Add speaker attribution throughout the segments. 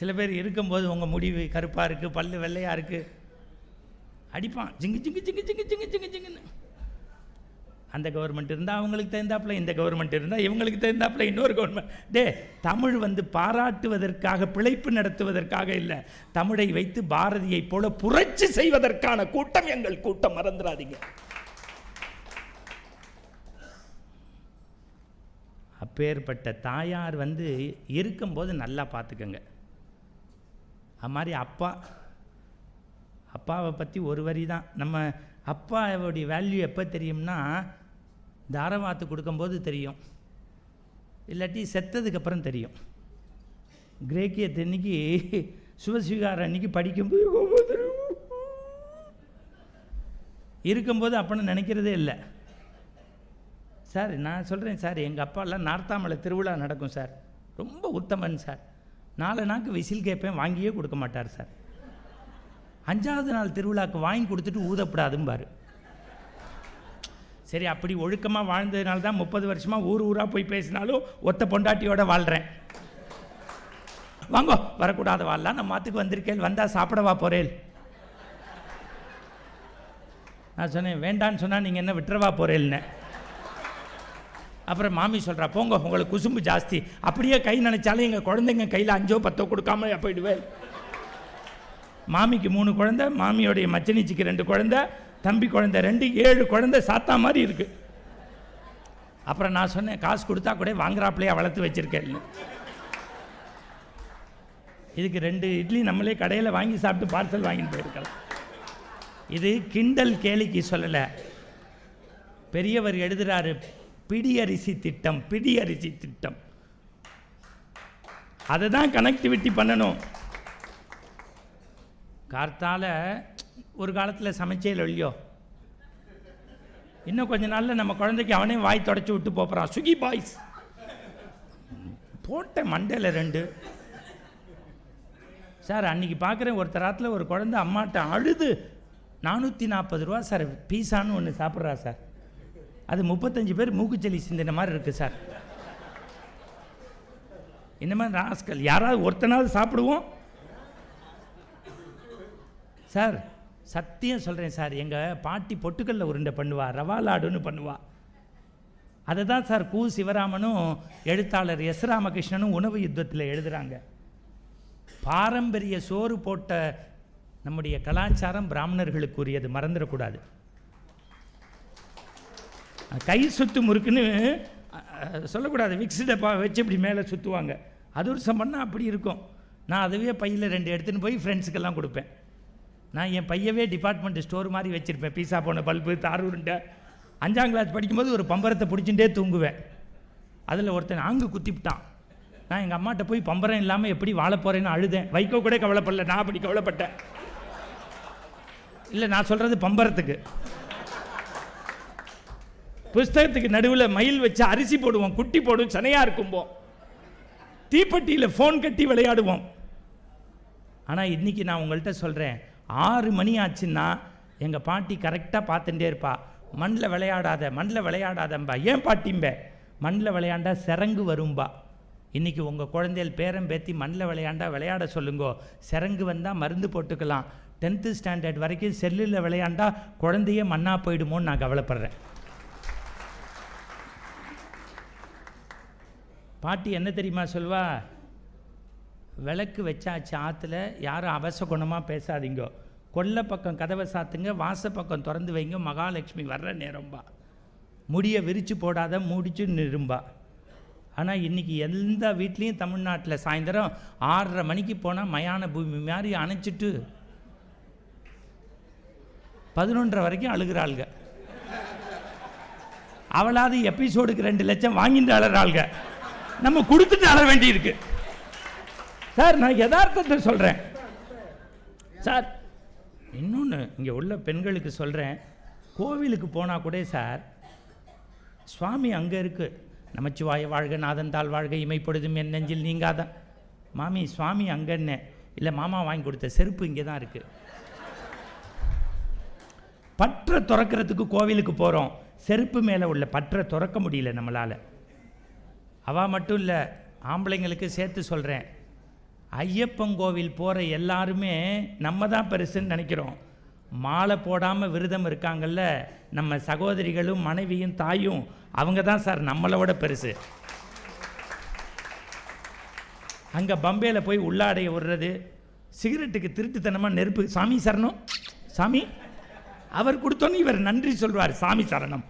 Speaker 1: சில பேர் இருக்கும்போது உங்கள் முடிவு கருப்பாக இருக்குது பல்லு வெள்ளையாக இருக்குது அடிப்பான். ஜிங்கு ஜிங்கு ஜிங்கு ஜிங்கு ஜிங்கு ஜிங்கு ஜிங்குன்னு. அந்த கவர்மெண்ட் இருந்தால் அவங்களுக்கு தகுந்தாப்புல இந்த கவர்மெண்ட் இருந்தால் இவங்களுக்கு தகுந்தாப்புல இன்னொரு கவர்மெண்ட் டே தமிழ் வந்து பாராட்டுவதற்காக பிழைப்பு நடத்துவதற்காக இல்லை. தமிழை வைத்து பாரதியைப் போல புரட்சி செய்வதற்கான கூட்டம் எங்கள் கூட்டம். மறந்துடாதீங்க. அப்பேற்பட்ட தாயார் வந்து இருக்கும்போது நல்லா பார்த்துக்கங்க அது மாதிரி அப்பா அப்பாவை பற்றி ஒரு வரி தான். நம்ம அப்பாவுடைய வேல்யூ எப்போ தெரியும்னா தாரவாத்து கொடுக்கும்போது தெரியும். இல்லாட்டி செத்ததுக்கப்புறம் தெரியும். கிரேக்கியத்து அன்னைக்கு சுவஸ்வீகாரம் அன்னைக்கு படிக்கும்போது இருக்கும்போது அப்பன்னு நினைக்கிறதே இல்லை. சார் நான் சொல்கிறேன் சார் எங்கள் அப்பாலாம் நார்த்தாமலை திருவிழா நடக்கும் சார். ரொம்ப உத்தமன் சார். நாலு நாக்கு விசில் கேட்பேன் வாங்கியே கொடுக்க மாட்டார் சார். அஞ்சாவது நாள் திருவிழாக்கு வாங்கி கொடுத்துட்டு ஊதப்படாதும்பார். சரி அப்படி ஒழுக்கமாக வாழ்ந்ததுனால தான் முப்பது வருஷமாக ஊர் ஊராக போய் பேசினாலும் ஒத்த பொண்டாட்டியோட வாழ்கிறேன் வாங்கோ வரக்கூடாத வாழலாம் நான் மாத்துக்கு வந்திருக்கேன் வந்தால் சாப்பிடவா போகிறேன் நான் சொன்னேன் வேண்டான்னு சொன்னால் நீங்கள் என்ன விட்டுறவா போகிறேன்னு அப்புறம் மாமி சொல்கிறா போங்க உங்களுக்கு குசும்பு ஜாஸ்தி. அப்படியே கை நினைச்சாலும் எங்கள் குழந்தைங்க கையில் அஞ்சோ பத்தோ கொடுக்காம போயிடுவேன் மாமிக்கு மூணு குழந்தை மாமியோடைய மச்சனிச்சிக்கு ரெண்டு குழந்தை தம்பி குழந்தை ரெண்டு ஏழு குழந்தை சாத்தா மாதிரி இருக்கு. அப்புறம் நான் சொன்னேன் காசு கொடுத்தா கூட வாங்குறாப்புலையே வளர்த்து வச்சிருக்கேன்னு. இதுக்கு ரெண்டு இட்லி நம்மளே கடையில் வாங்கி சாப்பிட்டு பார்சல் வாங்கிட்டு போயிருக்கலாம். இது கிண்டல் கேலிக்கு சொல்லலை. பெரியவர் எழுதுறாரு பிடியரிசி திட்டம் பிடியரிசி திட்டம். அதை தான் கனெக்டிவிட்டி பண்ணணும். கார்த்தால ஒரு காலத்தில் சமைச்சே இல்லையோ? இன்னும் கொஞ்ச நாளில் நம்ம குழந்தைக்கு அவனே வாய் தொடச்சி விட்டு போகிறான் சுகி பாய்ஸ். போட்டேன் மண்டையில் ரெண்டு. சார் அன்றைக்கி பார்க்குறேன் ஒரு தரத்தில் ஒரு குழந்தை அம்மாட்ட அழுது நானூற்றி நாற்பது ரூபா சார் பீஸான்னு ஒன்று சாப்பிட்றா சார். அது முப்பத்தஞ்சு பேர் மூக்குச்சலி சிந்தின மாதிரி இருக்குது சார். இந்த மாதிரி ராஸ்கல்? யாராவது ஒருத்தனாவது சாப்பிடுவோம்? சார் சத்தியம் சொல்கிறேன் சார். எங்கள் பாட்டி பொட்டுக்கல்ல உருண்டை பண்ணுவா ரவா லாடுன்னு பண்ணுவா. அதை தான் சார் கு சிவராமனும் எழுத்தாளர் எஸ் ராமகிருஷ்ணனும் உணவு யுத்தத்தில் எழுதுகிறாங்க பாரம்பரிய சோறு போட்ட நம்முடைய கலாச்சாரம் பிராமணர்களுக்குரியது. மறந்துடக்கூடாது. கை சுத்து முறுக்குன்னு சொல்லக்கூடாது. விக்ஸ் வச்சு இப்படி மேலே சுற்றுவாங்க அது ஒரு சம்பன்னா அப்படி இருக்கும். நான் அதுவே பையில் ரெண்டு எடுத்துன்னு போய் ஃப்ரெண்ட்ஸுக்கெல்லாம் கொடுப்பேன். நான் என் பையவே டிபார்ட்மெண்ட் ஸ்டோர் மாதிரி வச்சுருப்பேன். பீஸா போன பல்பு தாரூருண்டை அஞ்சாம் கிளாஸ் படிக்கும்போது ஒரு பம்பரத்தை பிடிச்சிட்டே தூங்குவேன். அதில் ஒருத்தன் ஆங்கு குத்திவிட்டான் நான் எங்கள் அம்மாட்ட போய் பம்பரம் இல்லாமல் எப்படி வாழ போகிறேன்னு அழுதேன். வைக்கோ கூட கவலைப்படல. நான் அப்படி கவலைப்பட்டேன். இல்லை நான் சொல்கிறது பம்பரத்துக்கு. புஸ்தகத்துக்கு நடுவில் மயில் வச்சு அரிசி போடுவோம் குட்டி போடும் சனையாக இருக்கும்போம். தீப்பெட்டியில் ஃபோன் கட்டி விளையாடுவோம். ஆனால் இன்னைக்கு நான் உங்கள்கிட்ட சொல்கிறேன் ஆறு மணி ஆச்சுன்னா எங்கள் பாட்டி கரெக்டாக பார்த்துட்டே இருப்பா. மண்ணில் விளையாடாத மண்ணில் விளையாடாதம்பா. ஏன் பாட்டிம்பே? மண்ணில் விளையாண்டா சிறங்கு வரும்பா. இன்றைக்கி உங்கள் குழந்தைகள் பேரம் பேத்தி மண்ணில் விளையாண்டா விளையாட சொல்லுங்கோ. சிறங்கு வந்தால் மருந்து போட்டுக்கலாம். டென்த்து ஸ்டாண்டர்ட் வரைக்கும் செல்லில் விளையாண்டா குழந்தையே மண்ணாக போயிடுமோன்னு நான் கவலைப்படுறேன். பாட்டி என்ன தெரியுமா சொல்வா? விளக்கு வச்சாச்சு ஆற்றுல யாரும் அவச குணமாக பேசாதீங்க. கொல்லை பக்கம் கதவை சாத்துங்க வாச பக்கம் திறந்து வைங்க மகாலட்சுமி வர்ற நேரம்பா. முடியை விரித்து போடாத முடிச்சு நிரும்பா. ஆனால் இன்றைக்கி எந்த வீட்லேயும் தமிழ்நாட்டில் சாயந்தரம் ஆறரை மணிக்கு போனால் மயான பூமி மாதிரி அணைச்சிட்டு பதினொன்றரை வரைக்கும் அழுகிறாள்க அவளாவது எபிசோடுக்கு ரெண்டு லட்சம் வாங்கிட்டு அழறாள்க நம்ம கொடுத்துட்டு அழ வேண்டியிருக்கு. சார் நான் யதார்த்தத்தை சொல்கிறேன் சார் இன்னொன்று இங்கே உள்ள பெண்களுக்கு சொல்கிறேன் கோவிலுக்கு போனால் கூட சார் சுவாமி அங்கே இருக்கு. நமச்சிவாய வாழ்க நாதன் தாள் வாழ்க இமைப்படுதும் என் நெஞ்சில் நீங்காதான் மாமி சுவாமி அங்கன்னு. இல்லை மாமா வாங்கி கொடுத்த செருப்பு இங்கே தான் இருக்குது பற்றை துறக்கிறதுக்கு கோவிலுக்கு போகிறோம் செருப்பு மேலே உள்ள பற்றை திறக்க முடியல நம்மளால். அவா மட்டும் இல்லை ஆம்பளைங்களுக்கு சேர்த்து சொல்கிறேன் ஐயப்பன் கோவில் போகிற எல்லாருமே நம்ம தான் பெருசுன்னு நினைக்கிறோம். மாலை போடாமல் விரதம் இருக்காங்கல்ல நம்ம சகோதரிகளும் மனைவியும் தாயும் அவங்க தான் சார் நம்மளோட பெருசு. அங்கே பம்பையில் போய் உள்ளாடைய விடுறது சிகரெட்டுக்கு திருட்டுத்தனமாக நெருப்பு சாமி சரணம்? சாமி? அவர் கொடுத்தோன்னு இவர் நன்றி சொல்வார் சாமி சரணம்.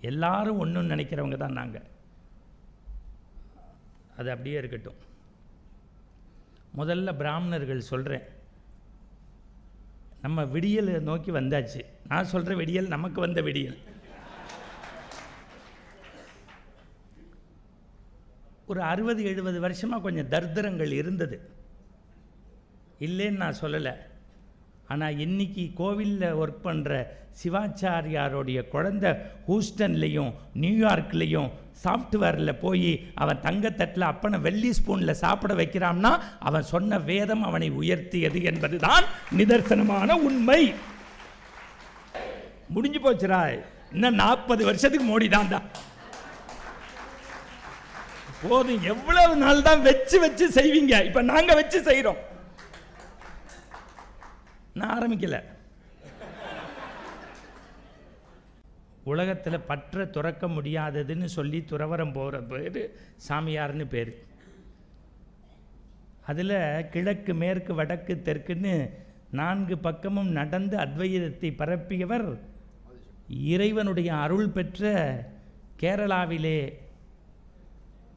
Speaker 1: எல்லாரும் ஒன்றுன்னு நினைக்கிறவங்க தான் நாங்கள் அது அப்படியே இருக்கட்டும். முதல்ல பிராமணர்கள் சொல்கிறேன் நம்ம விடியலை நோக்கி வந்தாச்சு. நான் சொல்கிற விடியல் நமக்கு வந்த விடியல். ஒரு அறுபது எழுபது வருஷமாக கொஞ்சம் தர்தரங்கள் இருந்தது. இல்லைன்னு நான் சொல்லலை. ஆனால் இன்னைக்கு கோவிலில் ஒர்க் பண்ணுற சிவாச்சாரியாருடைய குழந்தை ஹூஸ்டன்லேயும் நியூயார்க்லேயும் சாஃப்ட்வேரில் போய் அவன் தங்கத்தட்டில் அப்பனை வெள்ளி ஸ்பூனில் சாப்பிட வைக்கிறான்னா அவன் சொன்ன வேதம் அவனை உயர்த்தியது என்பதுதான் நிதர்சனமான உண்மை. முடிஞ்சு போச்சுரா இன்னும் நாற்பது வருஷத்துக்கு மோடி தான் தான். போதும். எவ்வளவு நாள் தான் வச்சு வச்சு செய்வீங்க. இப்போ நாங்கள் வச்சு செய்கிறோம் நான் ஆரம்பிக்கலை. உலகத்தில் பற்ற துறக்க முடியாததுன்னு சொல்லி துறவரம் போகிற பேர் சாமியார்னு பேர். அதில் கிழக்கு மேற்கு வடக்கு தெற்குன்னு நான்கு பக்கமும் நடந்து அத்வைதத்தை பரப்பியவர் இறைவனுடைய அருள் பெற்ற கேரளாவிலே.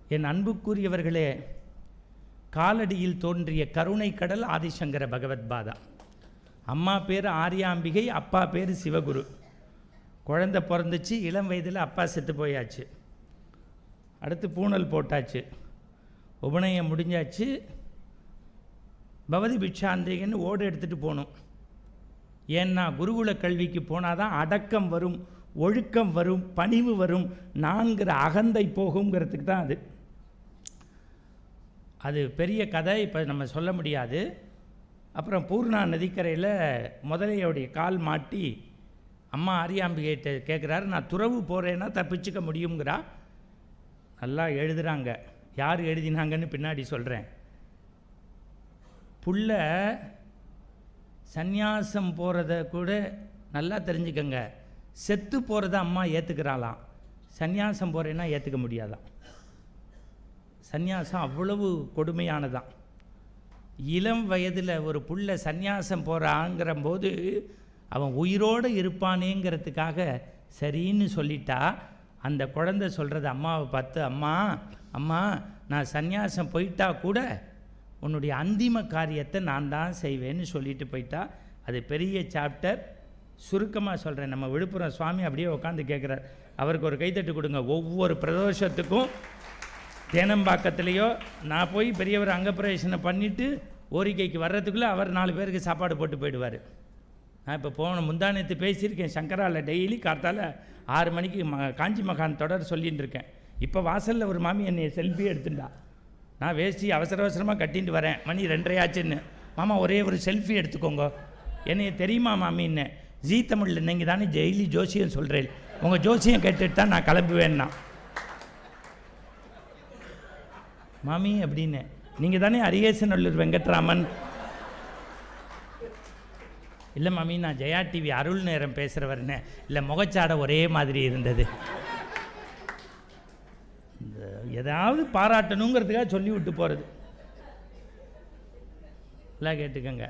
Speaker 1: என் அன்புக்குரியவர்களே காலடியில் தோன்றிய கருணை கடல் ஆதிசங்கர பகவத்பாதா அம்மா பேர் ஆரியாம்பிகை அப்பா பேர் சிவகுரு. குழந்த பிறந்துச்சு இளம் வயதில் அப்பா செத்து போயாச்சு. அடுத்து பூணல் போட்டாச்சு. உபநயம் முடிஞ்சாச்சு. பவதி பிக்ஷாந்திகன்னு ஓடு எடுத்துகிட்டு போகணும். ஏன்னா குருகுல கல்விக்கு போனால் தான் அடக்கம் வரும் ஒழுக்கம் வரும் பணிவு வரும் நான்கிற அகந்தை போகுங்கிறதுக்கு தான் அது. அது பெரிய கதை இப்போ நம்ம சொல்ல முடியாது. அப்புறம் பூர்ணா நதிக்கரையில் முதலையோடைய கால் மாட்டி அம்மா ஆரியாம்பிகிட்ட கேட்குறாரு நான் துறவு போகிறேன்னா தப்பிச்சுக்க முடியுங்கிறா நல்லா எழுதுகிறாங்க யார் எழுதினாங்கன்னு பின்னாடி சொல்கிறேன் புள்ள சந்நியாசம் போகிறத கூட நல்லா தெரிஞ்சுக்கங்க. செத்து போகிறத அம்மா ஏற்றுக்கிறாளாம் சந்நியாசம் போகிறேன்னா ஏற்றுக்க முடியாதான் சந்நியாசம் அவ்வளவு கொடுமையானதான் இளம் வயதில் ஒரு புள்ள சந்நியாசம் போகிறாங்கிற போது அவன் உயிரோடு இருப்பானேங்கிறதுக்காக சரின்னு சொல்லிட்டா அந்த குழந்தை சொல்கிறது அம்மாவை பார்த்து அம்மா அம்மா நான் சந்நியாசம் போயிட்டா கூட உன்னுடைய அந்திம காரியத்தை நான் தான் செய்வேன்னு சொல்லிட்டு போயிட்டா. அது பெரிய சாப்டர். சுருக்கமாக சொல்கிறேன் நம்ம விழுப்புரம் சுவாமி அப்படியே உட்காந்து கேட்குறார் அவருக்கு ஒரு கைத்தட்டு கொடுங்க. ஒவ்வொரு பிரதோஷத்துக்கும் தேனம்பாக்கத்துலேயோ நான் போய் பெரியவர் அங்கப்பிரவேசனை பண்ணிவிட்டு ஓரிக்கைக்கு வர்றதுக்குள்ளே அவர் நாலு பேருக்கு சாப்பாடு போட்டு போயிடுவார். நான் இப்போ போன முந்தானத்து பேசியிருக்கேன் சங்கராவில் டெய்லி கார்த்தால ஆறு மணிக்கு ம காஞ்சி மகான் தொடர் சொல்லிகிட்டு இருக்கேன். இப்போ வாசலில் ஒரு மாமி என்னை செல்ஃபி எடுத்துட்டா. நான் வேஷ்டி அவசர அவசரமாக கட்டிட்டு வரேன். மணி ரெண்டரையாச்சுன்னு மாமா ஒரே ஒரு செல்ஃபி எடுத்துக்கோங்க. என்னைய தெரியுமா மாமின்னு? ஜீ தமிழில் நீங்கள் தானே டெய்லி ஜோசியம் சொல்கிறேன் உங்கள் ஜோசியம் கேட்டுட்டு தான் நான் கிளம்புவேன்னா. மாமி அப்படின்னு. நீங்கள் தானே அரியேசநல்லூர் வெங்கட்ராமன்? இல்லை மாமி நான் ஜெயா டிவி அருள் நேரம் பேசுகிறவர்னு இல்லை முகச்சாடை ஒரே மாதிரி இருந்தது. இந்த ஏதாவது பாராட்டணுங்கிறதுக்காக சொல்லி விட்டு போகிறது எல்லாம் கேட்டுக்கோங்க.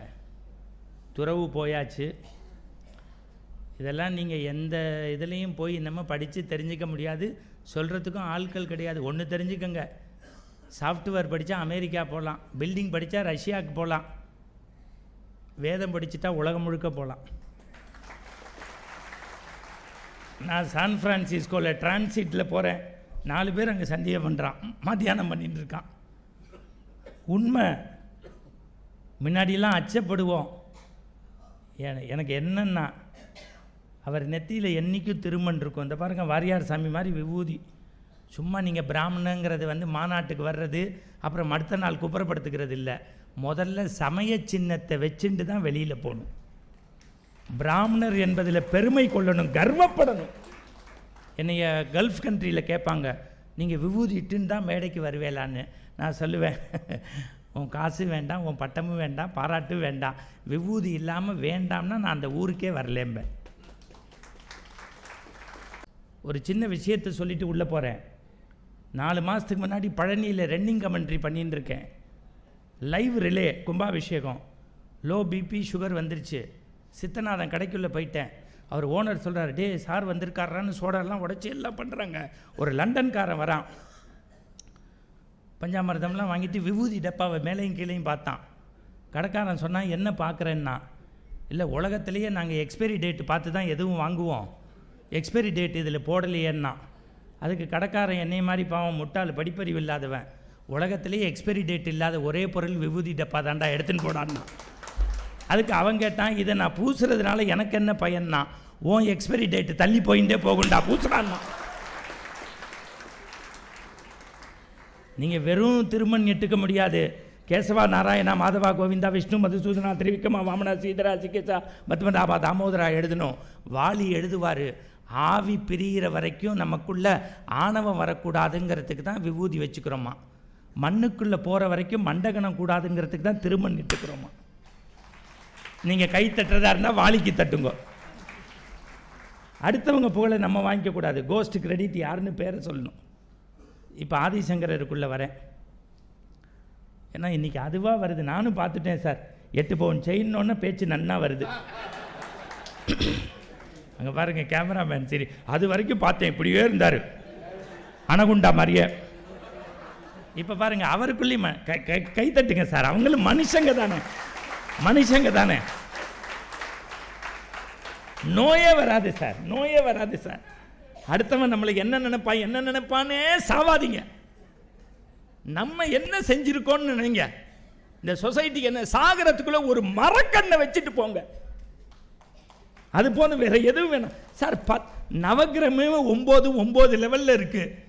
Speaker 1: துறவு போயாச்சு. இதெல்லாம் நீங்கள் எந்த இதுலேயும் போய் நம்ம படித்து தெரிஞ்சிக்க முடியாது. சொல்கிறதுக்கும் ஆட்கள் கிடையாது. ஒன்று தெரிஞ்சுக்கங்க. சாஃப்ட்வேர் படித்தா அமெரிக்கா போகலாம் பில்டிங் படித்தா ரஷ்யாவுக்கு போகலாம் வேதம் படிச்சுட்டா உலகம் முழுக்க போகலாம் நான் சான் ஃப்ரான்சிஸ்கோவில் டிரான்சிட்டில் போகிறேன் நாலு பேர் அங்கே சந்தேகம் பண்ணுறான் மத்தியானம் பண்ணிட்டு இருக்கான். உண்மை. முன்னாடியெல்லாம் அச்சப்படுவோம். எனக்கு என்னென்னா அவர் நெத்தியில் என்றைக்கும் திருமண் இருக்கும். இந்த பாருங்க வாரியார் சாமி மாதிரி விபூதி. சும்மா நீங்கள் பிராமணங்கிறது வந்து மாநாட்டுக்கு வர்றது அப்புறம் அடுத்த நாள் குப்புறப்படுத்துக்கிறது இல்லை. முதல்ல சமய சின்னத்தை வச்சுட்டு தான் வெளியில் போகணும். பிராமணர் என்பதில் பெருமை கொள்ளணும் கர்வப்படணும். என்னைய கல்ஃப் கண்ட்ரியில் கேட்பாங்க நீங்கள் விபூதி இட்டுன்னு தான் மேடைக்கு வருவேலான்னு. நான் சொல்லுவேன் உன் காசு வேண்டாம் உன் பட்டமும் வேண்டாம் பாராட்டும் வேண்டாம். விபூதி இல்லாமல் வேண்டாம்னா நான் அந்த ஊருக்கே வரலேம்பேன். ஒரு சின்ன விஷயத்தை சொல்லிட்டு உள்ளே போகிறேன் நாலு மாதத்துக்கு முன்னாடி பழனியில் ரன்னிங் கமெண்ட்ரி பண்ணின்னு இருக்கேன் லைவ் ரிலே கும்பாபிஷேகம் லோ பிபி சுகர் வந்துருச்சு. சித்தநாதன் கடைக்குள்ளே போயிட்டேன். அவர் ஓனர் சொல்கிறார் டே சார் வந்திருக்காரான்னு சோடாலாம் உடச்சி எல்லாம் பண்ணுறாங்க ஒரு லண்டன்காரன் வரான். பஞ்சாமிரதம்லாம் வாங்கிட்டு விபூதி டப்பாவை மேலேயும் கீழேயும் பார்த்தான். கடைக்காரன் சொன்னால் என்ன பார்க்குறேன்னா? இல்லை உலகத்திலேயே நாங்கள் எக்ஸ்பைரி டேட் பார்த்து தான் எதுவும் வாங்குவோம். எக்ஸ்பைரி டேட் இதில் போடலையேன்னா. அதுக்கு கடைக்காரன் என்னை மாதிரி பாவம் முட்டாள் படிப்பறிவு இல்லாதவன். உலகத்திலேயே எக்ஸ்பைரி டேட் இல்லாத ஒரே பொருள் விபூதி டப்பா தாண்டா எடுத்துன்னு போடான்னா. அதுக்கு அவன் கேட்டான் இதை நான் பூசுறதுனால எனக்கு என்ன பயன்னா? ஓன் எக்ஸ்பைரி டேட்டு தள்ளி போயிட்டே போகுண்டா பூசுறான்னா. நீங்கள் வெறும் திருமண் எட்டுக்க முடியாது. கேசவா நாராயணா மாதவா கோவிந்தா விஷ்ணு மதுசூதனா திரிவிக்கமா வாமனா சீதரா சிகேசா பத்மநாபா தாமோதரா எழுதணும் வாலி எழுதுவார். ஆவி பிரிகிற வரைக்கும் நமக்குள்ள ஆணவம் வரக்கூடாதுங்கிறதுக்கு தான் விபூதி வச்சுக்கிறோமா? மண்ணுக்குள்ளே போகிற வரைக்கும் மண்டகணம் கூடாதுங்கிறதுக்கு தான் திருமண் இட்டுக்கிறோமா? நீங்கள் கை தட்டுறதா இருந்தால் வாளிக்கு தட்டுங்க. அடுத்தவங்க புகழை நம்ம வாங்கிக்கக்கூடாது. கோஸ்ட் கிரெடிட் யாருன்னு பேரை சொல்லணும். இப்போ ஆதிசங்கரருக்குள்ளே வரேன். ஏன்னா இன்றைக்கி அதுவாக வருது. நானும் பார்த்துட்டேன் சார். எட்டு பவுன் செயின்னொன்னே பேச்சு நன்னா வருது. அங்கே பாருங்க கேமராமேன் சரி. அது வரைக்கும் பார்த்தேன் இப்படியே இருந்தார். அனகுண்டா மாதிரியே. இப்போ பாருங்க அவருக்குள்ளேயும் கை- கை- கை தட்டுங்க சார். அவங்களும் மனுஷங்க தானே. மனுஷங்க தானே. நோயே வராது சார். நோயே வராது சார். அடுத்தவன் நம்மளுக்கு என்ன நினைப்பான் என்ன நினைப்பானே சாவாதீங்க. நம்ம என்ன செஞ்சிருக்கோம்னு நினைங்க. இந்த சொசைட்டிக்கு என்ன சாகரத்துக்குள்ள ஒரு மரக்கண்ணை வச்சுட்டு போங்க. அது போதும் வேறு எதுவும் வேணும். சார் பத் நவகிரகமே ஒம்பது ஒம்பது லெவலில் இருக்குது